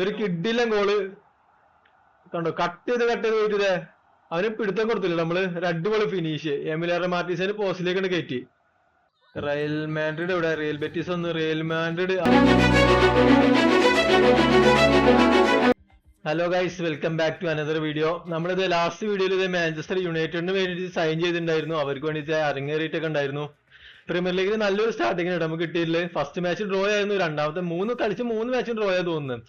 ഒരു കിഡില്ല ഗോൾ കണ്ടോ? കട്ട് ചെയ്ത് കട്ട് ചെയ്ത് പോയിട്ടില്ലേ? അവന് പിടുത്തം കൊടുത്തില്ല നമ്മൾ അടിപൊളി ഫിനിഷ് എമിലാറ മാർട്ടീസിന് പോസ്റ്റിലേക്കാണ് കയറ്റി റയൽ മാൻഡ്രിഡ് ഇവിടെ റയൽ ബെറ്റീസ് ഒന്ന് Real Madrid hello guys welcome back to another video നമ്മളിത് ലാസ്റ്റ് വീഡിയോയിൽ ഇത് മാഞ്ചസ്റ്റർ യുണൈറ്റഡിന് വേണ്ടിയിട്ട് സൈൻ ചെയ്തിട്ടുണ്ടായിരുന്നു. അവർക്ക് വേണ്ടിയിട്ട് അരങ്ങേറിയിട്ടൊക്കെ ഉണ്ടായിരുന്നു. പ്രീമിയർ ലീഗിൽ നല്ലൊരു സ്റ്റാർട്ടിംഗ് നമുക്ക് കിട്ടിയില്ല ഫസ്റ്റ് മാച്ച് ഡ്രോ ആയിരുന്നു. രണ്ടാമത്തെ മൂന്ന് കളിച്ച് മൂന്ന് മാച്ചും ഡ്രോ ആയി തോന്നുന്നു.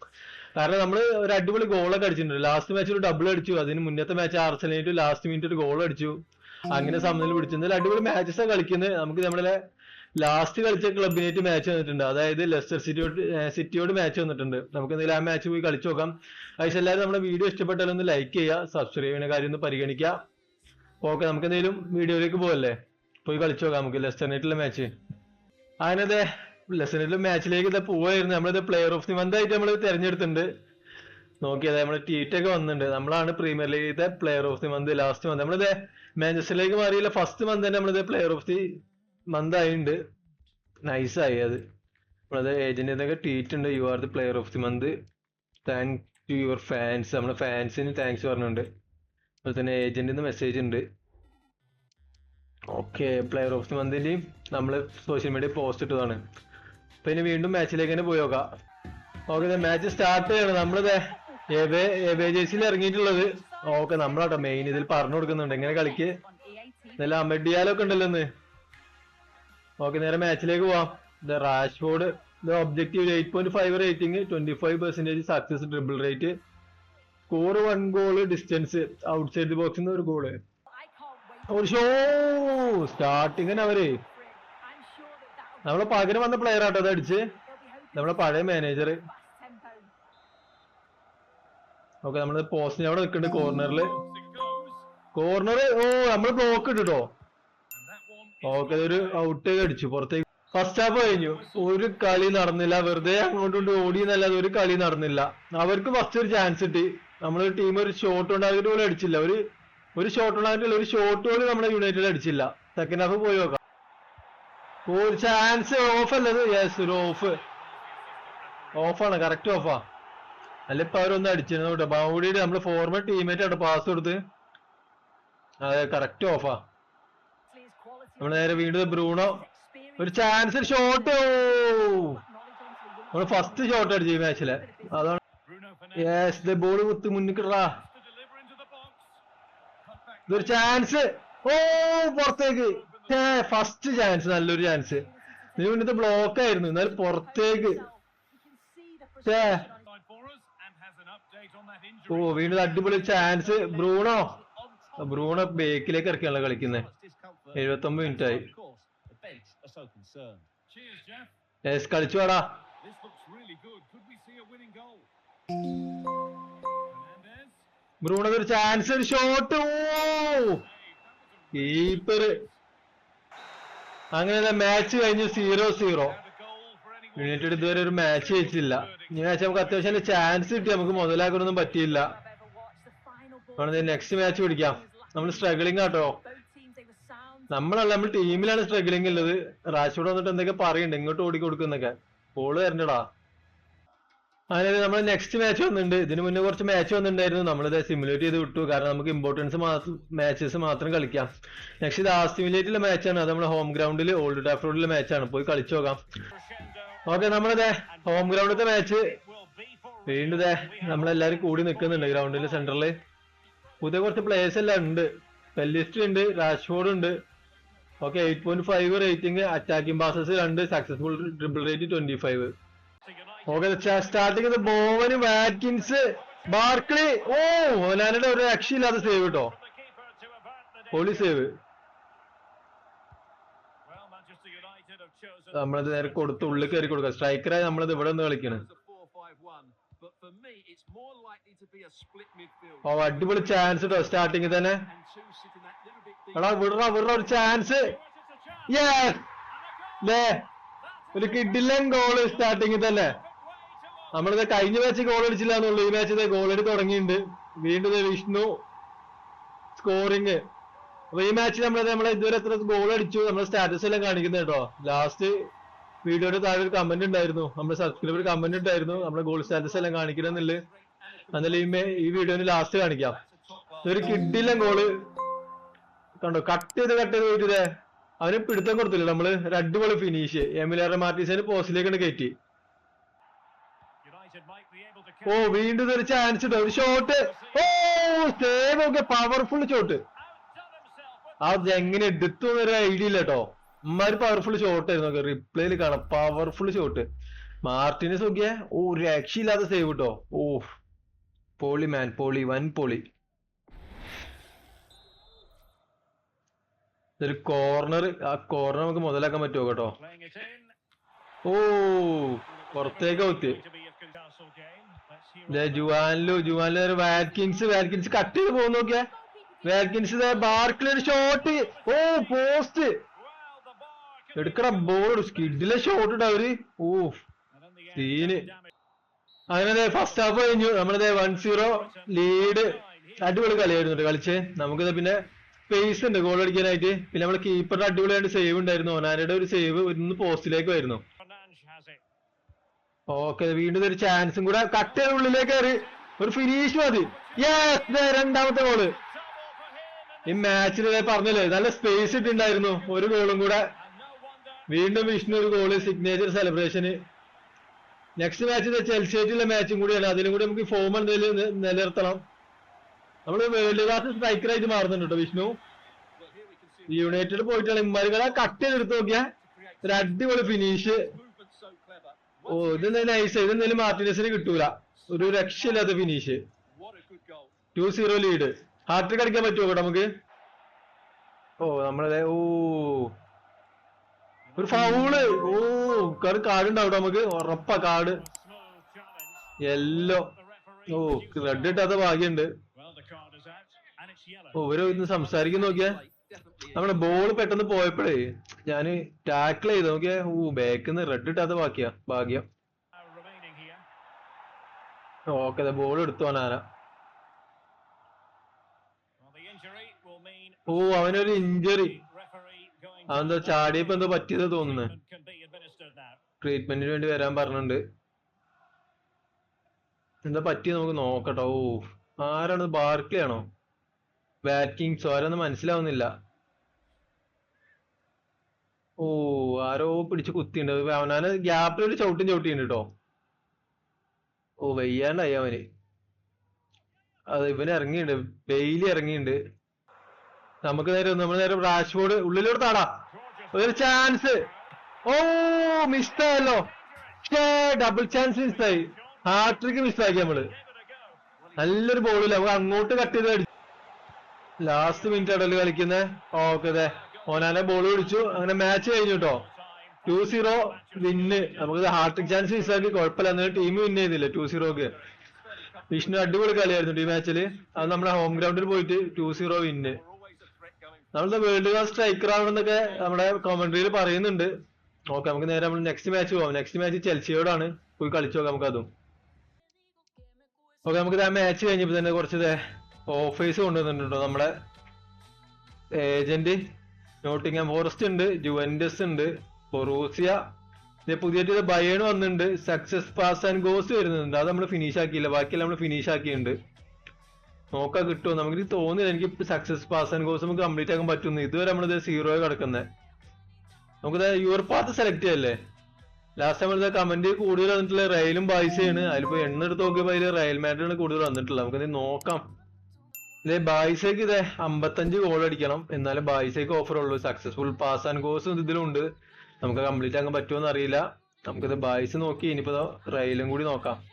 കാരണം നമ്മൾ ഒരു അടിപൊളി ഗോളൊക്കെ അടിച്ചിട്ടുണ്ട്. ലാസ്റ്റ് മാച്ച് ഒരു ഡബിൾ അടിച്ചു. അതിന് മുന്നത്തെ മാച്ച് ആർസലേറ്റ് ലാസ്റ്റ് മിനിറ്റ് ഒരു ഗോൾ അടിച്ചു. അങ്ങനെ സമനില പിടിച്ചു. എന്നാലും അടിപൊളി മാച്ചസ് കളിക്കുന്നത് നമുക്ക് നമ്മളെ ലാസ്റ്റ് കളിച്ച ക്ലബിനായിട്ട് മാച്ച് വന്നിട്ടുണ്ട്. അതായത് ലെസ്റ്റർ സിറ്റിയോട് സിറ്റിയോട് മാച്ച് വന്നിട്ടുണ്ട്. നമുക്ക് എന്തെങ്കിലും ആ മാച്ച് പോയി കളിച്ചു നോക്കാം. അതിന് എല്ലാവരും നമ്മുടെ വീഡിയോ ഇഷ്ടപ്പെട്ടാൽ ഒന്ന് ലൈക്ക് ചെയ്യുക സബ്സ്ക്രൈബ് ചെയ്യുന്ന കാര്യം ഒന്ന് പരിഗണിക്കുക. ഓക്കെ നമുക്ക് എന്തെങ്കിലും വീഡിയോയിലേക്ക് പോകല്ലേ പോയി കളിച്ചു നോക്കാം നമുക്ക് ലെസ്റ്റർ നൈറ്റിലെ മാച്ച് അതിനതെ നൈറ്റിലെ മാച്ചിലേക്ക് ഇതാ പോവായിരുന്നു. നമ്മളിത് പ്ലെയർ ഓഫ് ദി മന്ത് ആയിട്ട് നമ്മൾ തിരഞ്ഞെടുത്തിട്ടുണ്ട്. നോക്കിയത് നമ്മുടെ ടീറ്റൊക്കെ വന്നിട്ടുണ്ട്. നമ്മളാണ് premier ലീഗിലത്തെ player of the month last month നമ്മളിത് മാഞ്ചസ്റ്ററിലേക്ക് മാറിയില്ല ഫസ്റ്റ് മന്ത് തന്നെ നമ്മളിത് പ്ലെയർ ഓഫ് ദി മന്ത് ആയിട്ടുണ്ട് ആയി അത്. നമ്മളത് ഏജന്റിന്നൊക്കെ ട്വീറ്റ് ഉണ്ട് you are the player of the month thank to your fans നമ്മുടെ ഫാൻസിന് താങ്ക്സ് പറഞ്ഞിട്ടുണ്ട്. അതുപോലെ തന്നെ ഏജന്റിന്ന് മെസ്സേജ് ഉണ്ട്. ഓക്കെ പ്ലെയർ ഓഫ് ദി മന്തിന്റെയും നമ്മൾ സോഷ്യൽ മീഡിയ പോസ്റ്റ് ഇട്ടതാണ്. അപ്പൊ ഇനി വീണ്ടും മാച്ചിലേക്ക് തന്നെ പോയി നോക്കാം. ഓക്കെ മാച്ച് സ്റ്റാർട്ട് ചെയ്യണം. നമ്മളിത് ജേഴ്സിയിൽ ഇറങ്ങിയിട്ടുള്ളത്. ഓക്കെ നമ്മളാട്ടോ മെയിൻ ഇതിൽ പറഞ്ഞു കൊടുക്കുന്നുണ്ട്. എങ്ങനെ കളിക്ക്. നല്ല അമഡിയാലൊക്കെ ഉണ്ടല്ലോ ഇന്ന്. ഓക്കെ നേരെ മാച്ചിലേക്ക് പോവാം. റാഷ്ഫോർഡ് ഇത് objective eight point five rating twenty five percentage success dribble rate score one goal distance outside the ബോക്സിൽ ഒരു ഗോൾ ഒരു ഷോ സ്റ്റാർട്ടിങ് അവർ. നമ്മളെ പകരം വന്ന പ്ലെയർ ആട്ടോ അത് അടിച്ച്. നമ്മളെ പഴയ മാനേജർ ഓക്കെ നമ്മൾ പോസ്റ്റിന് അവിടെ നിൽക്കുന്നുണ്ട് കോർണറിൽ കോർണർ ഓ നമ്മൾ ബ്ലോക്ക് ഇട്ടോ ഓക്കെ ഒരു ഔട്ട് അടിച്ചു പുറത്തേക്ക്. ഫസ്റ്റ് ഹാഫ് കഴിഞ്ഞു. ഒരു കളി നടന്നില്ല. വെറുതെ അങ്ങോട്ടും ഇങ്ങോട്ടും ഓടി എന്നല്ലാതെ ഒരു കളി നടന്നില്ല. അവർക്ക് ഫസ്റ്റ് ഒരു ചാൻസ് കിട്ടി. നമ്മളൊരു ടീം ഒരു ഷോട്ട് ഉണ്ടാക്കിയിട്ട് പോലും അടിച്ചില്ല. ഒരു ഒരു ഷോട്ട് ഉണ്ടാക്കിയിട്ടില്ല ഒരു ഷോട്ട് പോലും നമ്മുടെ യുണൈറ്റഡ് അടിച്ചില്ല. സെക്കൻഡ് ഹാഫ് പോയി നോക്കാം. ഒരു ചാൻസ് ഓഫ് അല്ലത്? യെസ് ഒരു ഓഫ് ഓഫാണ് കറക്റ്റ് ഓഫാ അല്ല ഇപ്പൊ അവരൊന്നും അടിച്ചിരുന്നു കേട്ടോ. ബൗഡിയുടെ നമ്മൾ ഫോർമൽ ടീമേറ്റ് ആണ് പാസ് കൊടുത്ത്. അതെ കറക്റ്റ് ഓഫാ നമ്മൾ നേരെ വീണ്ടും ബ്രൂണോ. ഒരു ചാൻസ് ഷോട്ട് നമ്മൾ ഫസ്റ്റ് ഷോട്ട് അടിച്ചു ഈ മാച്ചിൽ അതാണ്. യെസ് ബോൾ കുത്തി മുന്നിക്കിട്ടാ ഇതൊരു ചാൻസ് ഓ പുറത്തേക്ക്. ഫസ്റ്റ് ചാൻസ് നല്ലൊരു ചാൻസ് മുന്നത്തെ ബ്ലോക്ക് ആയിരുന്നു എന്നാൽ പുറത്തേക്ക്. ഓ വീണ്ടും അടിപൊളി ചാൻസ് ബ്രൂണോ? ബ്രൂണോ ബേക്കിലേക്ക് ഇറക്കിയാണല്ലോ കളിക്കുന്നത് എഴുപത്തി ഒമ്പത് മിനിറ്റ് ആയി. യെസ് കളിച്ചു വാടാ. ബ്രൂണോ ഒരു ചാൻസ് ഒരു ഷോട്ട് ഓ. കീപ്പർ അങ്ങനെ മാച്ച് കഴിഞ്ഞു സീറോ സീറോ യുണൈറ്റഡ് ഇതുവരെ ഒരു മാച്ച് ജയിച്ചില്ല ഈ മാച്ച് നമുക്ക് അത്യാവശ്യം ചാൻസ് കിട്ടി. നമുക്ക് മുതലാക്കാനൊന്നും പറ്റിയില്ല. നെക്സ്റ്റ് മാച്ച് പിടിക്കാം. നമ്മൾ സ്ട്രഗിളിങ് ആട്ടോ. നമ്മളല്ല നമ്മൾ ടീമിലാണ് സ്ട്രഗിളിങ് ഉള്ളത്. റാഷോട് വന്നിട്ട് എന്തൊക്കെ പറയുന്നുണ്ട്? ഇങ്ങോട്ട് ഓടിക്കൊടുക്കുന്നൊക്കെ ബോൾ തരണ്ടടാ അങ്ങനെ നമ്മൾ നെക്സ്റ്റ് മാച്ച് വന്നിട്ടുണ്ട്. ഇതിനു മുന്നേ കുറച്ച് മാച്ച് വന്നിട്ടുണ്ടായിരുന്നു. നമ്മളിത് സിമുലേറ്റ് ചെയ്ത് വിട്ടു. കാരണം നമുക്ക് ഇമ്പോർട്ടൻസ് മാത്രം മാച്ചസ് മാത്രം കളിക്കാം. നെക്സ്റ്റ് ഇത് ആ സിമുലേറ്റിലെ മാച്ചാണ് അത് നമ്മുടെ ഹോം ഗ്രൗണ്ടിൽ ഓൾഡ് ടാഫ്രോഡിലെ മാച്ചാണ് പോയി കളിച്ചു നോക്കാം. ഓക്കെ നമ്മളിതേ ഹോം ഗ്രൗണ്ടിലത്തെ മാച്ച് വീണ്ടും ഇതേ നമ്മളെല്ലാരും കൂടി നിൽക്കുന്നുണ്ട് ഗ്രൗണ്ടിൽ സെന്ററിൽ പുതിയ കുറച്ച് പ്ലേയേഴ്സ് എല്ലാം ഉണ്ട്. പെല്ലിസ്റ്റ് ഉണ്ട് രാജ്ഫോർഡ് ഉണ്ട്. Okay eight point five rating attacking passes രണ്ട് successful dribble rate twenty five okay starting ബോവന് Watkins Barkley. ഓ ഓലാനയുടെ ഒരു രക്ഷയില്ലാത്ത സേവ് കേട്ടോ പൊളി സേവ് നമ്മളത് നേരെ കൊടുത്ത് ഉള്ളിൽ കയറി കൊടുക്കുക സ്ട്രൈക്കറായി നമ്മളത് ഇവിടെ നിന്ന് കളിക്കണ്. ഓ അടിപൊളി ചാൻസ് കേട്ടോ സ്റ്റാർട്ടിങ് തന്നെ. എടാ വിടറ വിടറ ഒരു ചാൻസ് ലേ ഒരു കിഡില്ലൻ ഗോൾ സ്റ്റാർട്ടിങ്ങിൽ തന്നെ. നമ്മളിത് കഴിഞ്ഞ മാച്ച് ഗോൾ അടിച്ചില്ല എന്നുള്ളൂ. ഈ മാച്ച് ഗോൾ അടി തുടങ്ങിയിട്ടുണ്ട്. വീണ്ടും വിഷ്ണു സ്കോറിങ് അപ്പൊ ഈ മാച്ചിൽ നമ്മൾ നമ്മളെ ഇതുവരെ എത്ര ഗോൾ അടിച്ചു? നമ്മുടെ സ്റ്റാറ്റസ് എല്ലാം കാണിക്കുന്നത് കേട്ടോ. ലാസ്റ്റ് വീഡിയോയുടെ താഴെ ഒരു കമന്റ് ഉണ്ടായിരുന്നു. നമ്മുടെ സബ്സ്ക്രൈബർ കമന്റ് ഉണ്ടായിരുന്നു നമ്മുടെ ഗോൾ സ്റ്റാറ്റസ് എല്ലാം കാണിക്കണമെന്നില്ല എന്നാലും ഈ ഈ വീഡിയോന് ലാസ്റ്റ് കാണിക്കാം. ഒരു കിഡില്ല ഗോൾ കണ്ടോ? കട്ട് ചെയ്ത് കട്ട് ചെയ്ത് പോയിട്ടില്ലേ അവന് പിടുത്തം കൊടുത്തില്ല നമ്മൾ. ഒരു ഫിനിഷ് എമിലാർ മാർട്ടീസിന് പോസ്റ്റിലേക്കാണ് കയറ്റി. ഓ വീണ്ടും ഒരു ചാൻസ് ഉണ്ട്. ഒരു ഷോട്ട് ഓ സേവ് ഒക്കെ പവർഫുൾ ഷോട്ട് അത് എങ്ങനെ എടുത്തു എന്നൊരു ഐഡിയ ഇല്ല കേട്ടോ. ഉമ്മാര് പവർഫുൾ ഷോട്ട് ആയിരുന്നു. റിപ്ലൈയിൽ കാണാം. പവർഫുൾ ഷോട്ട് മാർട്ടിന് നോക്കിയേ ഓ രക്ഷയില്ലാത്ത സേവ് കേട്ടോ. ഓ പോളി മാൻ പോളി വൻ പോളി. ഒരു കോർണർ ആ കോർണർ നമുക്ക് മുതലാക്കാൻ പറ്റുമോ കേട്ടോ? ഓ പുറത്തേക്ക് ഔത്ത് ജുവാനിലു ജുവാനിലു ഒരു വാറ്റ്കിൻസ് കട്ട് ചെയ്ത് പോകുന്നു നോക്കിയാ. വാറ്റ്കിൻസ് ബാർക്കിൽ ഒരു ഷോട്ട്. ഓ പോസ്റ്റ്. എടുക്കട ബോൾ സ്കിഡിലെ ഷോട്ട് ഇട്ട അവർ. ഓ സീന് അങ്ങനെ ഫസ്റ്റ് ഹാഫ് കഴിഞ്ഞു. നമ്മളിത് വൺ സീറോ ലീഡ് അടിപൊളി കളിയായിരുന്നു കളിച്ച്. നമുക്കിത് പിന്നെ സ്പേസ് ഉണ്ട് ഗോൾ അടിക്കാനായിട്ട്. പിന്നെ നമ്മുടെ കീപ്പറിന്റെ അടിപൊളിയായിട്ട് സേവ് ഉണ്ടായിരുന്നു. ഒനാനയുടെ ഒരു സേവ് ഒന്ന് പോസ്റ്റിലേക്ക് വരുന്നു. ഓക്കെ വീണ്ടും ഒരു ചാൻസും കൂടെ. കട്ട് ഉള്ളിലേക്ക് കയറി. ഒരു ഫിനിഷ് മതി. യെസ് രണ്ടാമത്തെ ഗോൾ ഈ മാച്ചിൽ പറഞ്ഞില്ലേ നല്ല സ്പേസ് ഇട്ടുണ്ടായിരുന്നു ഒരു ഗോളും കൂടെ. വീണ്ടും വിഷ്ണു ഒരു ഗോൾ സിഗ്നേച്ചർ സെലിബ്രേഷന് നെക്സ്റ്റ് മാച്ച് ചെൽസിയായിട്ടുള്ള മാച്ചും കൂടിയാണ്. അതിലും കൂടി നമുക്ക് ഫോം എന്തെങ്കിലും നിലനിർത്തണം. നമ്മൾ വേൾഡ് ക്ലാസ് സ്ട്രൈക്കറായിട്ട് മാറുന്നുണ്ട് വിഷ്ണു. യുണൈറ്റഡ് പോയിട്ടാണ് ഇമ്മാരികളെ കട്ട് ചെയ്തെടുത്ത് നോക്കിയാ ഒരു അടിപൊളി ഫിനിഷ് ഓ ഇത് നൈസ് ഇത് എന്തായാലും മാർട്ടിനസിന് കിട്ടൂല. ഒരു രക്ഷയില്ലാത്ത finish two zero lead hat trick അടിക്കാൻ പറ്റുമോ നമുക്ക്? ഓ നമ്മളെ ഓ. ഒരു ഫൗൾ ഓ കാർഡ് കാർഡ് ഉണ്ടാവും നമുക്ക്. ഉറപ്പാ കാർഡ് എല്ലോ ഓ റെഡ് ഇട്ടാത്ത ഭാഗ്യണ്ട്. ഓ ഇവർ ഇന്ന് സംസാരിക്കുന്ന നോക്കിയാ. നമ്മുടെ ബോൾ പെട്ടെന്ന് പോയപ്പോഴേ ഞാൻ ടാക്കിൾ ചെയ്ത് നോക്കിയേ ഓ ബാക്കിന്ന് റെഡ് ഇട്ടാത്ത ബാക്കിയാ ഭാഗ്യം. ഓക്കെ ബോൾ എടുത്തു ആന ഓ അവനൊരു ഇഞ്ചറി അതെന്താ ചാടിയപ്പോ എന്തോ പറ്റിയത് തോന്നുന്നു. ട്രീറ്റ്മെന്റിന് വേണ്ടി വരാൻ പറഞ്ഞിട്ടുണ്ട്. എന്താ പറ്റിയത് നമുക്ക് നോക്കട്ടോ. ഓ ആരാണ്? ബാർക്ലി ആണോ ബാറ്റിങ്സോ ആരാന്ന് മനസ്സിലാവുന്നില്ല. ഓ ആരോ പിടിച്ച് കുത്തിണ്ട് അവനാന് ഗ്യാപ്പിൽ ഒരു ചവിട്ടും ചവിട്ടിണ്ട് കേട്ടോ ഓ വയ്യാണ്ടായി അവന്. അത് ഇവന് ഇറങ്ങിയിട്ടുണ്ട് ബെയിലി ഇറങ്ങിയിട്ടുണ്ട് നമുക്ക് നേരെ നമ്മൾ നേരെ റാഷ്ബോർഡ് ഉള്ളിലോട്ട് താടാ. ഒരു ചാൻസ് ഓ മിസ്സായല്ലോ ഡബിൾ ചാൻസ് മിസ്സായി ഹാട്രിക്ക് മിസ്സാക്കി നമ്മൾ. നല്ലൊരു ബോളില്ല നമുക്ക് അങ്ങോട്ട് കട്ട് ചെയ്ത് ലാസ്റ്റ് മിനിറ്റ് ഇടയിൽ കളിക്കുന്നത് ഓക്കെ അതെ ഓനാനെ ബോൾ പിടിച്ചു. അങ്ങനെ മാച്ച് കഴിഞ്ഞു കേട്ടോ ടു സീറോ വിന്ന് നമുക്ക് ഹാർട്ടിക് ചാൻസ് മിസ്സാക്കി കുഴപ്പമില്ല. എന്നാലും ടീം വിൻ ചെയ്തില്ല ടു സീറോക്ക് വിഷ്ണു അടിപൊളി കളിയായിരുന്നു ഈ മാച്ചിൽ അത് നമ്മുടെ ഹോം ഗ്രൗണ്ടിൽ പോയിട്ട് ടു സീറോ വിന്ന് നമ്മളത് വേൾഡ് ക്ലാസ് സ്ട്രൈക്കർ ആവണമെന്നൊക്കെ നമ്മുടെ കോമന്ററിയിൽ പറയുന്നുണ്ട്. ഓക്കെ നമുക്ക് നേരെ നമ്മൾ നെക്സ്റ്റ് മാച്ച് പോവാം. നെക്സ്റ്റ് മാച്ച് ചെൽസിയോടാണ്. പോയി കളിച്ചു നോക്കാം നമുക്ക് അതും. ഓക്കെ നമുക്ക് ആ മാച്ച് കഴിഞ്ഞപ്പോൾ തന്നെ കുറച്ച് ഓഫേഴ്സ് കൊണ്ടുവന്നിട്ടുണ്ടോ നമ്മുടെ ഏജന്റ്? നോട്ടിങ്ങാം ഫോറസ്റ്റ് ഉണ്ട് ജുവൻഡസ് ഉണ്ട് ബൊറൂസിയ. പുതിയ ബയേൺ വന്നിട്ടുണ്ട് സക്സസ് പാസ് ആൻഡ് ഗോസ് വരുന്നുണ്ട്. അത് നമ്മൾ ഫിനിഷ് ആക്കിയില്ല. ബാക്കിയെല്ലാം നമ്മൾ ഫിനിഷ് ആക്കിയിട്ടുണ്ട്. നോക്കാൻ കിട്ടുമോ നമുക്ക് തോന്നില്ല എനിക്ക് സക്സസ് പാസ് ആൻഡ് ഗോസ് നമുക്ക് കംപ്ലീറ്റ് ആക്കാൻ പറ്റുന്നു ഇതുവരെ നമ്മളിത് സീറോ കിടക്കുന്നത് നമുക്ക് യുവർ പാത്ത് സെലക്ട് ചെയ്യല്ലേ? ലാസ്റ്റ് ടൈം കമന്റ് കൂടുതൽ വന്നിട്ടുള്ള റയലും ബായ്സയാണ് അതിലിപ്പോ എണ്ണ എടുത്ത് നോക്കിയപ്പോ അതിൽ റയൽ മാറ്റാണ് കൂടുതൽ വന്നിട്ടുള്ളത്. നമുക്ക് നോക്കാം. ഇതേ ബായിസേക്ക് ഇതേ അമ്പത്തഞ്ച് ഗോൾ അടിക്കണം. എന്നാലും ബായിസേക്ക് ഓഫർ ഉള്ളൂ. സക്സസ്ഫുൾ പാസ് ആൻഡ് ഗോസ് ഇതിലുണ്ട്. നമുക്ക് കംപ്ലീറ്റ് ആക്കാൻ പറ്റുമോ അറിയില്ല. നമുക്കിത് ബായിസ് നോക്കി. ഇനിയിപ്പോ റയലും കൂടി നോക്കാം.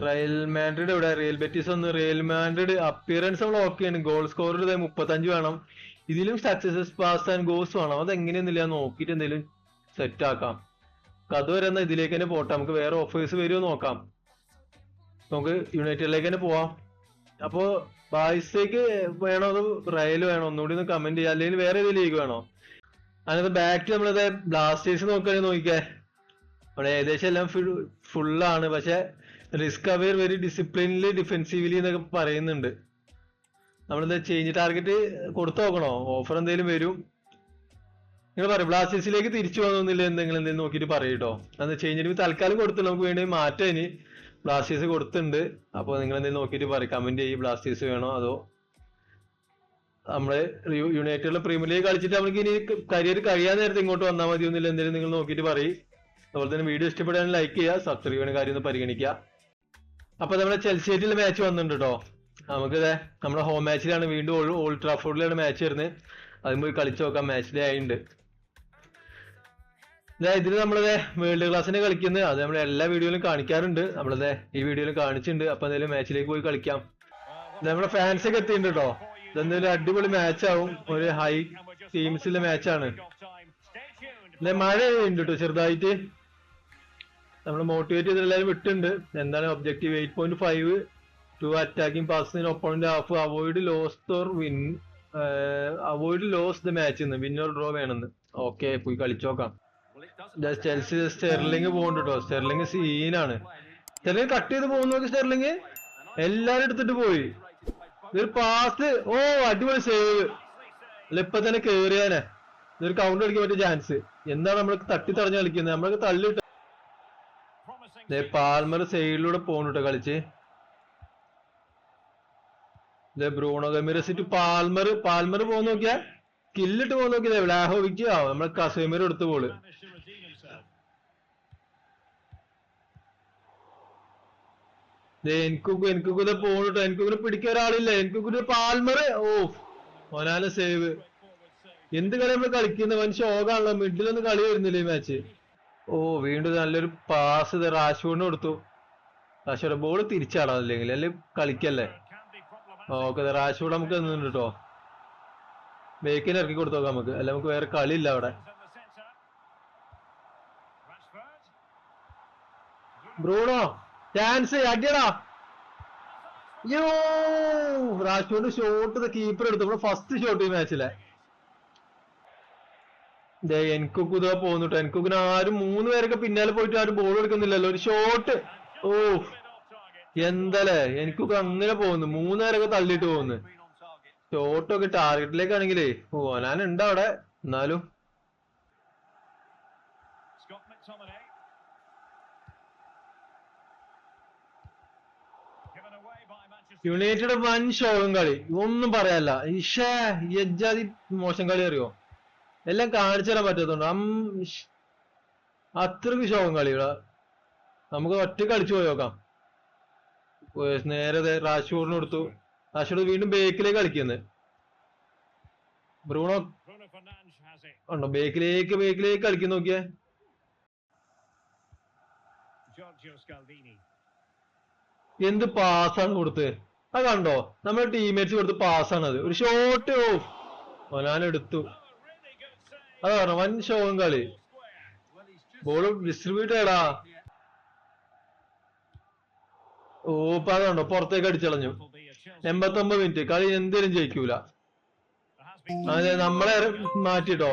റയൽ മാഡ്രിഡ് ഇവിടെ റയൽ ബെറ്റിസ് ഒന്ന് റയൽ മാഡ്രിഡ് അപ്പിയറൻസ് നമ്മൾ ഓക്കെയാണ് ഗോൾ സ്കോർ മുപ്പത്തഞ്ച് വേണം. ഇതിലും സക്സസസ് പാസ് ആൻഡ് ഗോസ് വേണം. അത് എങ്ങനെയൊന്നുമില്ല നോക്കിയിട്ട് എന്തെങ്കിലും സെറ്റ് ആക്കാം. അത് എന്നാൽ ഇതിലേക്ക് തന്നെ പോട്ടെ. നമുക്ക് വേറെ ഓഫേഴ്സ് വരുമോ നോക്കാം. നമുക്ക് യുണൈറ്റഡിലേക്ക് തന്നെ പോവാം. അപ്പോ ബായ്സേക്ക് വേണോ അത് റയൽ വേണോ? ഒന്നുകൂടി ഒന്ന് കമന്റ് ചെയ്യാം. അല്ലെങ്കിൽ വേറെ ഏതെങ്കിലും ലീഗ് വേണോ? അതിനകത്ത് ബാക്ക് നമ്മളിത് ബ്ലാസ്റ്റേഴ്സ് നോക്കുകയാണെങ്കിൽ നോക്കിക്കേ. അവിടെ ഏകദേശം എല്ലാം ഫുള്ളാണ് പക്ഷെ റിസ്ക് അവയർ വെരി ഡിസിപ്ലിനിൽ ഡിഫെൻസീവ്ലി എന്നൊക്കെ പറയുന്നുണ്ട്. നമ്മളിത് ചേഞ്ച് ടാർഗറ്റ് കൊടുത്തു നോക്കണോ? ഓഫർ എന്തെങ്കിലും വരും? നിങ്ങൾ പറയും ബ്ലാസ്റ്റേഴ്സിലേക്ക് തിരിച്ചു വന്നില്ല എന്തെങ്കിലും എന്തെങ്കിലും നോക്കിയിട്ട് പറയൂട്ടോ അത് ചേഞ്ച് തൽക്കാലം കൊടുത്തു നമുക്ക് വേണ്ടി ഇനി. ബ്ലാസ്റ്റേഴ്സ് കൊടുത്തിട്ടുണ്ട്. അപ്പോൾ നിങ്ങൾ എന്തെങ്കിലും നോക്കിയിട്ട് പറയും. കമന്റ് ചെയ്യും. ബ്ലാസ്റ്റേഴ്സ് വേണോ അതോ നമ്മൾ യു- യുണൈറ്റഡിലെ പ്രീമിയർ ലീഗ് കളിച്ചിട്ട് നമുക്ക് ഇനി കരിയർ കഴിയാൻ നേരത്തെ ഇങ്ങോട്ട് വന്നാൽ മതി ഒന്നില്ല എന്തെങ്കിലും നിങ്ങൾ നോക്കിയിട്ട് പറയും. അതുപോലെ തന്നെ വീഡിയോ ഇഷ്ടപ്പെടാൻ ലൈക്ക് ചെയ്യുക. സബ്സ്ക്രൈബ് ചെയ്യുന്ന കാര്യം ഒന്ന് പരിഗണിക്കുക. അപ്പൊ നമ്മുടെ ചെൽസിയായിട്ടുള്ള മാച്ച് വന്നിട്ടുണ്ട് കേട്ടോ നമുക്ക് നമ്മുടെ ഹോം മാച്ചിലാണ് വീണ്ടും ഓൾട്രാഫോർഡിലാണ് മാച്ച് വരുന്നത്. അതും പോയി കളിച്ചു നോക്കാം. മാച്ച് ഡേ ആയിട്ടുണ്ട്. ഇതിൽ നമ്മളിതേ വേൾഡ് ക്ലാസ്സിന് കളിക്കുന്നത് അത് നമ്മൾ എല്ലാ വീഡിയോയിലും കാണിക്കാറുണ്ട്. നമ്മളിതേ ഈ വീഡിയോയിലും കാണിച്ചിട്ടുണ്ട് അപ്പൊ എന്തായാലും മാച്ചിലേക്ക് പോയി കളിക്കാം. നമ്മുടെ ഫാൻസ് ഒക്കെ എത്തിയിട്ടുണ്ട് കേട്ടോ ഇതെന്തായാലും അടിപൊളി മാച്ച് ആവും. ഒരു ഹൈ ടീംസിലെ മാച്ചാണ് മഴ ഉണ്ട് കേട്ടോ ചെറുതായിട്ട്. നമ്മൾ മോട്ടിവേറ്റ് ചെയ്ത് എല്ലാവരും വിട്ടുണ്ട്. എന്താണ് objective eight point five two attacking പാസിന് opponent half avoid loss or win avoid loss the match win or draw വേണമെന്ന് ഓക്കെ പോയി കളിച്ചു നോക്കാം ചെൽസി സ്റ്റെർലിംഗ് പോകുന്നുണ്ട് കേട്ടോ സ്റ്റെർലിംഗ് സീനാണ്. സ്റ്റെർലിംഗ് കട്ട് ചെയ്ത് പോകുന്നു നോക്കി സ്റ്റെർലിംഗ് എല്ലാരും എടുത്തിട്ട് പോയി. ഇതൊരു പാസ് ഓ അടിപൊളി സേവ് ഇപ്പൊ തന്നെ കേറിയാനെ. ഇതൊരു കൗണ്ടർ അടിക്കാൻ പറ്റിയ ചാൻസ് എന്താണ് നമ്മൾ തട്ടി തടഞ്ഞ് കളിക്കുന്നത്? നമ്മൾക്ക് തള്ളിട്ട് പാൽമർ സൈഡിലൂടെ പോകുന്നുട്ടോ കളിച്ച്. ദേ ബ്രൂണോ ഗമിറസിറ്റ് പാൽമർ പാൽമർ പോകുന്ന നോക്കിയാ. കില്ലിട്ട് പോകുന്ന നോക്കിയതേ വ്ലാഹോവിക്ക് നമ്മളെ കസേമിർ എടുത്ത പോൾ ദേ എനിക്കൊക്കെ എനിക്കൊക്കെ ഇത് പോകട്ടോ എനിക്കൊക്കെ പിടിക്കാൻ ഒരാളില്ല. എനിക്കൊക്കെ പാൽമർ ഓ ഒനാല സേവ് എന്ത് കളി നമ്മൾ കളിക്കുന്നത് വൻ ഷോകാണല്ലോ മിഡിലൊന്നും കളി വരുന്നില്ല ഈ മാച്ച് ഓ വീണ്ടും നല്ലൊരു പാസ് റാഷ്ഫോർഡിന് കൊടുത്തു. റാഷ്ഫോർഡ് ബോൾ തിരിച്ചാടാ അല്ലെങ്കിൽ അല്ലെ? കളിക്കല്ലേ? ഓക്കെ റാഷ്ഫോർഡ് നമുക്ക് തന്നിട്ടുണ്ട് കേട്ടോ ബേക്കിന് ഇറക്കി കൊടുത്തു നോക്കാം നമുക്ക്. അല്ല നമുക്ക് വേറെ ഇല്ല അവിടെ. ബ്രൂണോ? ചാൻസ് അടിയടാ യോ റാഷ്ഫോർഡ് ഷോട്ട് കീപ്പർ എടുത്തു ഇവിടെ ഫസ്റ്റ് ഷോട്ട് ഈ മാച്ചിലെ ദേ എനിക്കൊക്കെ ഇതാ പോകുന്നുട്ടോ എനിക്കൊക്കെ ആരും മൂന്ന് പേരൊക്കെ പിന്നാലെ പോയിട്ട് ആരും ബോൾ എടുക്കുന്നില്ലല്ലോ. ഒരു ഷോട്ട് ഓ എന്തല്ലേ? എനിക്കൊക്കെ അങ്ങനെ പോകുന്നു മൂന്ന് പേരൊക്കെ തള്ളിയിട്ട് പോകുന്നു ഷോട്ടൊക്കെ ടാർഗറ്റിലേക്കാണെങ്കിലേ ഓ ഞാൻ ഉണ്ട് അവിടെ. എന്നാലും. യുണൈറ്റഡ് വൻ ഷോയും കളി. ഒന്നും പറയാല്ല ഇഷേ യജ്ജാതി മോശം കളി അറിയോ? എല്ലാം കാണിച്ചു തരാൻ പറ്റത്തുണ്ട്. അത്രയ്ക്ക് ഷോകം കളിയുടെ നമുക്ക് ഒറ്റ കളിച്ചു പോയി നോക്കാം. നേരെ റാഷ്ഫോർഡിന് കൊടുത്തു. റാഷൂർ വീണ്ടും ബേക്കിലേക്ക് കളിക്കുന്നത് ബ്രൂണോ ഉണ്ടോ? ബേക്കിലേക്ക് ബേക്കിലേക്ക് കളിക്കുന്ന നോക്കിയേ. എന്ത് പാസ്സാണ് കൊടുത്ത് അത് കണ്ടോ? നമ്മുടെ ടീംമേറ്റ്സ് കൊടുത്ത പാസ്സാണ് അത് ഒരു ഷോട്ട് ഓ ഞാൻ എടുത്തു. അത് പറഞ്ഞു വൻ ഷോയും കളി. ബോൾ ഡിസ്ട്രിബ്യൂട്ട് ചെയ്യടാ. ഓ ഇപ്പൊ കണ്ടോ? പുറത്തേക്ക് അടിച്ചളഞ്ഞു. എൺപത്തൊമ്പത് മിനിറ്റ് കളി എന്തേലും ജയിക്കൂല. അതെ നമ്മളെ മാറ്റിട്ടോ.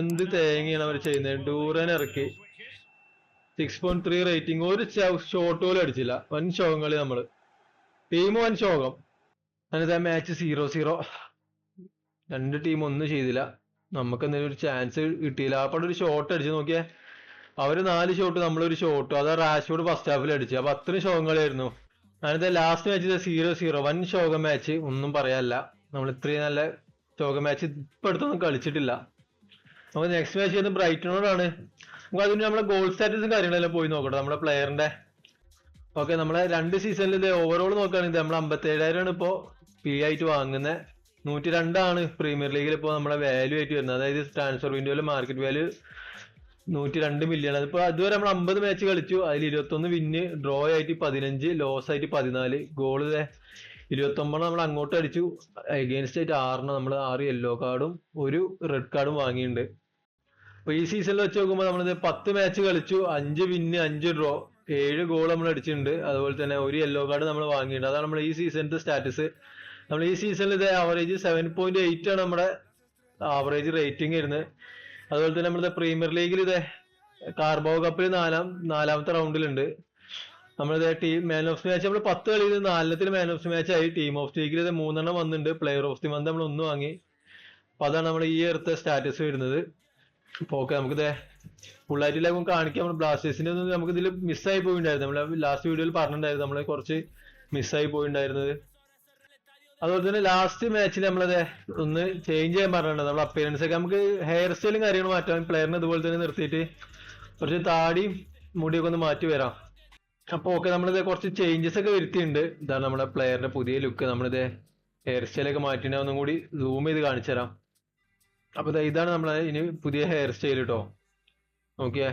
എന്ത് തേങ്ങയാണ് അവർ ചെയ്യുന്നത് ഡൂറൻ ഇറക്കി. സിക്സ് പോയിന്റ് ത്രീ റേറ്റിംഗ് ഒരു ഷോട്ട് പോലും അടിച്ചില്ല. വൻ ശോകം കളി നമ്മൾ. ടീം വൻ ശോകം. എന്നിട്ട് മാച്ച് സീറോ സീറോ രണ്ട് ടീം ഒന്നും ചെയ്തില്ല. നമുക്ക് എന്തെങ്കിലും ഒരു ചാൻസ് കിട്ടിയില്ല. അപ്പോൾ ഒരു ഷോട്ട് അടിച്ച് നോക്കിയേ. അവർ നാല് ഷോട്ട് നമ്മളൊരു ഷോട്ട് അത് റാഷ്ഫോർഡ് ഫസ്റ്റ് ഹാഫിൽ അടിച്ചു. അപ്പൊ അത്രയും ശോകങ്ങളായിരുന്നു. അതിനകത്ത് ലാസ്റ്റ് മാച്ച് സീറോ സീറോ വൻ ശോകം മാച്ച് ഒന്നും പറയാനില്ല. നമ്മൾ ഇത്രയും നല്ല ശോക മാച്ച് ഇപ്പൊ അടുത്തൊന്നും കളിച്ചിട്ടില്ല. നമുക്ക് നെക്സ്റ്റ് മാച്ച് ചെയ്യുന്നത് ബ്രൈറ്റനോടാണ് നമുക്ക് അതിന് നമ്മുടെ ഗോൾ സ്റ്റാറ്റസും കാര്യങ്ങളെല്ലാം പോയി നോക്കട്ടെ. നമ്മുടെ പ്ലെയറിന്റെ ഓക്കെ നമ്മളെ രണ്ട് സീസണിൽ ഇത് ഓവറോൾ നോക്കുകയാണെങ്കിൽ നമ്മൾ അമ്പത്തി ഏഴായിരമാണ് ഇപ്പോ പി ആയിട്ട് വാങ്ങുന്നത് നൂറ്റി രണ്ടാണ് പ്രീമിയർ ലീഗിൽ ഇപ്പോൾ നമ്മുടെ വാല്യൂ ആയിട്ട് വരുന്നത്. അതായത് ട്രാൻസ്ഫർ വിൻഡോയിലെ മാർക്കറ്റ് വാല്യൂ നൂറ്റി രണ്ട് മില്യൺ അതിപ്പോ അതുവരെ നമ്മൾ അമ്പത് മാച്ച് കളിച്ചു. അതിൽ ഇരുപത്തൊന്ന് വിന്ന് ഡ്രോ ആയിട്ട് പതിനഞ്ച് ലോസ് ആയിട്ട് പതിനാല്. ഗോൾ ഇരുപത്തൊമ്പത് നമ്മൾ അങ്ങോട്ട് അടിച്ചു. എഗെയിൻസ്റ്റ് ആയിട്ട് ആറിന് നമ്മൾ ആറ് യെല്ലോ കാർഡും ഒരു റെഡ് കാർഡും വാങ്ങിയിട്ടുണ്ട്. അപ്പൊ ഈ സീസണിൽ വെച്ച് നോക്കുമ്പോൾ നമ്മളിത് പത്ത് മാച്ച് കളിച്ചു. അഞ്ച് വിന്ന് അഞ്ച് ഡ്രോ ഏഴ് ഗോൾ നമ്മൾ അടിച്ചിട്ടുണ്ട്. അതുപോലെ തന്നെ ഒരു യെല്ലോ കാർഡ് നമ്മൾ വാങ്ങിയിട്ടുണ്ട്. അതാണ് നമ്മൾ ഈ സീസണിന്റെ സ്റ്റാറ്റസ് നമ്മൾ ഈ സീസണിൽ ഇത് ആവറേജ് സെവൻ പോയിന്റ് എയ്റ്റ് ആണ് നമ്മുടെ ആവറേജ് റേറ്റിംഗ് വരുന്നത്. അതുപോലെ തന്നെ നമ്മുടെ പ്രീമിയർ ലീഗിൽ ഇത് കാർബോ കപ്പിൽ നാലാം നാലാമത്തെ റൗണ്ടിലുണ്ട് നമ്മളിത് team man of the match നമ്മൾ പത്ത് കളിയിൽ നാലെണ്ണത്തിൽ മാൻ ഓഫ് ദി മാച്ച് ആയി. ടീം ഓഫ് ദി ലീഗിൽ ഇത് മൂന്നെണ്ണം വന്നിട്ടുണ്ട്. പ്ലെയർ ഓഫ് ദി മന്ത് നമ്മൾ ഒന്ന് വാങ്ങി. അപ്പൊ അതാണ് നമ്മുടെ ഈ അടുത്ത സ്റ്റാറ്റസ് വരുന്നത്. അപ്പോൾ ഓക്കെ നമുക്കിത് ഫുള്ളായിട്ടില്ലാക്കും കാണിക്കാം. നമ്മൾ ബ്ലാസ്റ്റേഴ്സിന്റെ ഒന്നും നമുക്ക് ഇതിൽ മിസ്സായി പോയിണ്ടായിരുന്നു. നമ്മൾ ലാസ്റ്റ് വീഡിയോയിൽ പറഞ്ഞിട്ടുണ്ടായിരുന്നു നമ്മളെ കുറച്ച് മിസ്സായി പോയിണ്ടായിരുന്നത്. അതുപോലെ തന്നെ ലാസ്റ്റ് മാച്ചിൽ നമ്മളത് ഒന്ന് ചേഞ്ച് ചെയ്യാൻ പറഞ്ഞിട്ടുണ്ട്. നമ്മുടെ അപ്പിയറൻസ് ഒക്കെ നമുക്ക് ഹെയർ സ്റ്റൈലും കാര്യങ്ങളും മാറ്റാം. പ്ലെയറിനെ ഇതുപോലെ തന്നെ നിർത്തിയിട്ട് കുറച്ച് താടിയും മുടിയൊക്കെ ഒന്ന് മാറ്റി വരാം. അപ്പൊ ഓക്കെ നമ്മളിത് കുറച്ച് ചേഞ്ചസ് ഒക്കെ വരുത്തിയിട്ടുണ്ട്. ഇതാണ് നമ്മുടെ പ്ലെയറിന്റെ പുതിയ ലുക്ക് നമ്മളിത് ഹെയർ സ്റ്റൈലൊക്കെ മാറ്റിയിട്ട് ഒന്നും കൂടി സൂം ചെയ്ത് കാണിച്ചു തരാം അപ്പൊ ഇതാണ് നമ്മളെ ഇനി പുതിയ ഹെയർ സ്റ്റൈൽ കേട്ടോ നോക്കിയേ.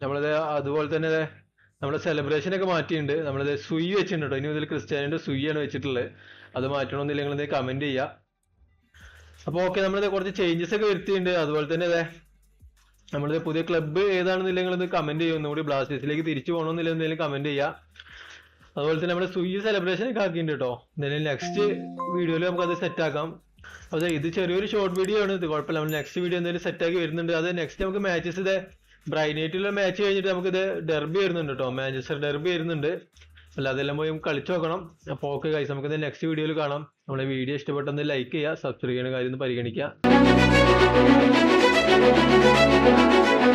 നമ്മളിത് അതുപോലെ തന്നെ നമ്മുടെ സെലിബ്രേഷൻ ഒക്കെ മാറ്റിയിട്ടുണ്ട്. നമ്മളിത് സുയി വെച്ചിട്ടുണ്ട് കേട്ടോ ഇനി മുതൽ ക്രിസ്ത്യാനിയുടെ ആണ് വെച്ചിട്ടുള്ളത്. അത് മാറ്റണമെന്നില്ല നിങ്ങൾ കമന്റ് ചെയ്യുക അപ്പോൾ ഓക്കെ നമ്മളിത് കുറച്ച് ചേഞ്ചസ് ഒക്കെ വരുത്തിയിട്ടുണ്ട്. അതുപോലെ തന്നെ അതെ നമ്മളിത് പുതിയ ക്ലബ്ബ് ഏതാണെന്നില്ലെങ്കിൽ നിങ്ങൾ കമന്റ് ചെയ്യും. ഒന്നുകൂടി ബ്ലാസ്റ്റേഴ്സിലേക്ക് തിരിച്ചു പോകണമെന്നില്ല കമന്റ് ചെയ്യുക അതുപോലെ തന്നെ നമ്മുടെ സുയി സെലിബ്രേഷൻ ഒക്കെ ആക്കിയിട്ടുണ്ട് കേട്ടോ നെക്സ്റ്റ് വീഡിയോയിൽ നമുക്ക് അത് സെറ്റ് ആക്കാം. അതെ ഇത് ചെറിയൊരു ഷോർട്ട് വീഡിയോ ആണ്. ഇത് കുഴപ്പമില്ല. നമ്മൾ നെക്സ്റ്റ് വീഡിയോ എന്തെങ്കിലും സെറ്റാക്കി വരുന്നുണ്ട്. അത് നെക്സ്റ്റ് നമുക്ക് മാച്ചസ് ഇത് ബ്രൈനേറ്റിലുള്ള മാച്ച് കഴിഞ്ഞിട്ട് നമുക്ക് ഇത് ഡെർബി വരുന്നുണ്ട് കേട്ടോ മാഞ്ചസ്റ്റർ ഡെർബി വരുന്നുണ്ട്. അല്ല അതെല്ലാം പോയി കളിച്ചു നോക്കണം. അപ്പോൾ ഓക്കെ കഴിച്ച് ഇത് നെക്സ്റ്റ് വീഡിയോയിൽ കാണാം. നമ്മുടെ വീഡിയോ ഇഷ്ടപ്പെട്ടൊന്ന് ലൈക്ക് ചെയ്യുക സബ്സ്ക്രൈബ് ചെയ്യുന്ന കാര്യം ഒന്ന് പരിഗണിക്കുക.